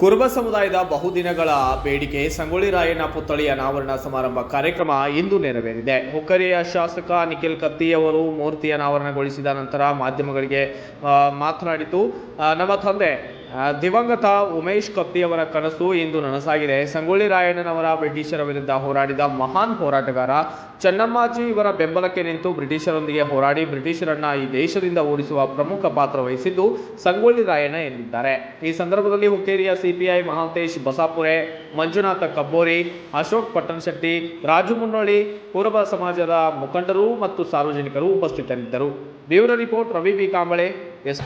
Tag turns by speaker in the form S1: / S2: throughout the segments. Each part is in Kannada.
S1: ಕುರುಬ ಸಮುದಾಯದ ಬಹುದಿನಗಳ ಬೇಡಿಕೆ ಸಂಗೊಳ್ಳಿ ರಾಯಣ್ಣ ಪುತ್ಥಳಿಯ ಅನಾವರಣ ಸಮಾರಂಭ ಕಾರ್ಯಕ್ರಮ ಇಂದು ನೆರವೇರಿದೆ. ಹುಕ್ಕರಿಯ ಶಾಸಕ ನಿಖಿಲ್ ಕತ್ತಿ ಅವರು ಮೂರ್ತಿ ಅನಾವರಣಗೊಳಿಸಿದ ನಂತರ ಮಾಧ್ಯಮಗಳಿಗೆ ಮಾತನಾಡಿತು ನಮ್ಮ ತಂದೆ ದಿವಂಗತ ಉಮೇಶ್ ಕತ್ತಿಯವರ ಕನಸು ಇಂದು ನನಸಾಗಿದೆ. ಸಂಗೊಳ್ಳಿ ರಾಯಣ್ಣನವರ ಬ್ರಿಟಿಷರ ವಿರುದ್ಧ ಹೋರಾಡಿದ ಮಹಾನ್ ಹೋರಾಟಗಾರ ಚೆನ್ನಮ್ಮಾಜಿ ಇವರ ಬೆಂಬಲಕ್ಕೆ ನಿಂತು ಬ್ರಿಟಿಷರೊಂದಿಗೆ ಹೋರಾಡಿ ಬ್ರಿಟಿಷರನ್ನ ಈ ದೇಶದಿಂದ ಓಡಿಸುವ ಪ್ರಮುಖ ಪಾತ್ರ ವಹಿಸಿದ್ದು ಸಂಗೊಳ್ಳಿ ರಾಯಣ್ಣ ಎಂದಿದ್ದಾರೆ. ಈ ಸಂದರ್ಭದಲ್ಲಿ ಹುಕ್ಕೇರಿಯ ಸಿಪಿಐ ಮಹಾಂತೇಶ್ ಬಸಾಪುರೆ, ಮಂಜುನಾಥ ಕಬ್ಬೋರಿ, ಅಶೋಕ್ ಪಟ್ಟಣಶೆಟ್ಟಿ, ರಾಜು ಮುನ್ನೋಳಿ, ಪೂರ್ವ ಸಮಾಜದ ಮುಖಂಡರು ಮತ್ತು ಸಾರ್ವಜನಿಕರು ಉಪಸ್ಥಿತರಿದ್ದರು. Bureau report Ravi B Kamble, S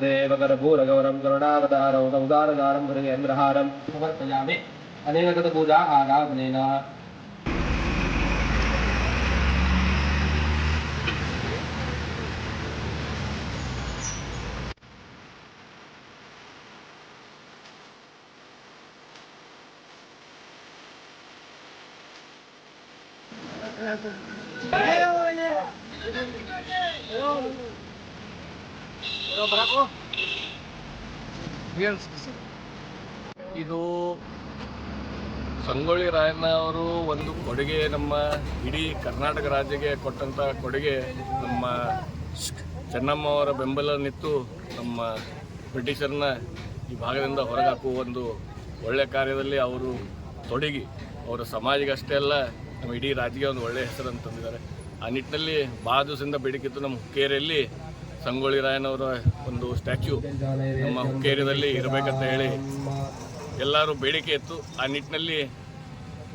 S2: ദേവകരഭൂരഗൗരം കരുണാവതാരൗ സൗദാരകാരം മൃഗേന്ദ്രഹാരം സമർപ്പയാമി അനേകഗത പൂജാഹാരാധനേന Hello. Pero
S3: ಇದು ಸಂಗೊಳ್ಳಿ ರಾಯಣ್ಣ ಅವರು ಒಂದು ಕೊಡುಗೆ ನಮ್ಮ ಇಡೀ ಕರ್ನಾಟಕ ರಾಜ್ಯಕ್ಕೆ ಕೊಟ್ಟಂಥ ಕೊಡುಗೆ ನಮ್ಮ ಚೆನ್ನಮ್ಮ ಅವರ ಬೆಂಬಲ ನಿತ್ತು ನಮ್ಮ ಬ್ರಿಟಿಷರನ್ನ ಈ ಭಾಗದಿಂದ ಹೊರಗಾಕುವ ಒಂದು ಒಳ್ಳೆ ಕಾರ್ಯದಲ್ಲಿ ಅವರು ತೊಡಗಿ ಅವರ ಸಮಾಜಕ್ಕಷ್ಟೇ ಅಲ್ಲ, ನಮ್ಮ ಇಡೀ ರಾಜ್ಯಕ್ಕೆ ಒಂದು ಒಳ್ಳೆ ಹೆಸರನ್ನು ತಂದಿದ್ದಾರೆ. ಆ ನಿಟ್ಟಿನಲ್ಲಿ ಭಾಳ ದಿವಸದಿಂದ ನಮ್ಮ ಹುಕ್ಕೇರಿಯಲ್ಲಿ ಸಂಗೊಳ್ಳಿ ರಾಯನವರ ಒಂದು ಸ್ಟ್ಯಾಚ್ಯೂ ನಮ್ಮ ಹುಕ್ಕೇರಿಯಲ್ಲಿ ಇರಬೇಕಂತ ಹೇಳಿ ಎಲ್ಲರೂ ಬೇಡಿಕೆ ಇತ್ತು. ಆ ನಿಟ್ಟಿನಲ್ಲಿ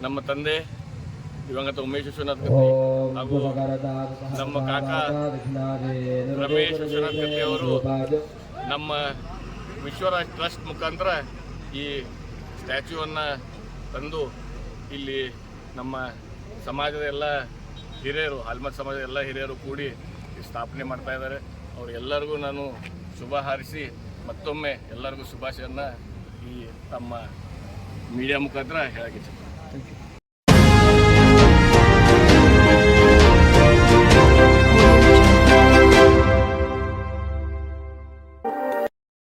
S3: ನಮ್ಮ ತಂದೆ ದಿವಂಗತ ಉಮೇಶ್ ವಿಶ್ವನಾಥ್ ಕತ್ತಿ ಹಾಗೂ ನಮ್ಮ ಕಾಕ ರಮೇಶ್ ವಿಶ್ವನಾಥ್ ಕತ್ತಿ ಅವರು ನಮ್ಮ ವಿಶ್ವರಾಜ್ ಟ್ರಸ್ಟ್ ಮುಖಾಂತರ ಈ ಸ್ಟ್ಯಾಚ್ಯೂವನ್ನು ತಂದು ಇಲ್ಲಿ ನಮ್ಮ ಸಮಾಜದ ಎಲ್ಲ ಹಿರಿಯರು ಆಲ್ಮತ್ ಸಮಾಜದ ಎಲ್ಲ ಹಿರಿಯರು ಕೂಡಿ ಸ್ಥಾಪನೆ ಮಾಡ್ತಾ ಇದ್ದಾರೆ. ಅವರೆಲ್ಲರಿಗೂ ನಾನು ಶುಭ ಹಾರಿಸಿ ಮತ್ತೊಮ್ಮೆ ಎಲ್ಲರಿಗೂ ಶುಭಾಶಯವನ್ನು ಈ ತಮ್ಮ ಮೀಡಿಯಾ ಮುಖಾಂತರ ಹೇಳಕ್ಕೆ ಇಚ್ಛೆ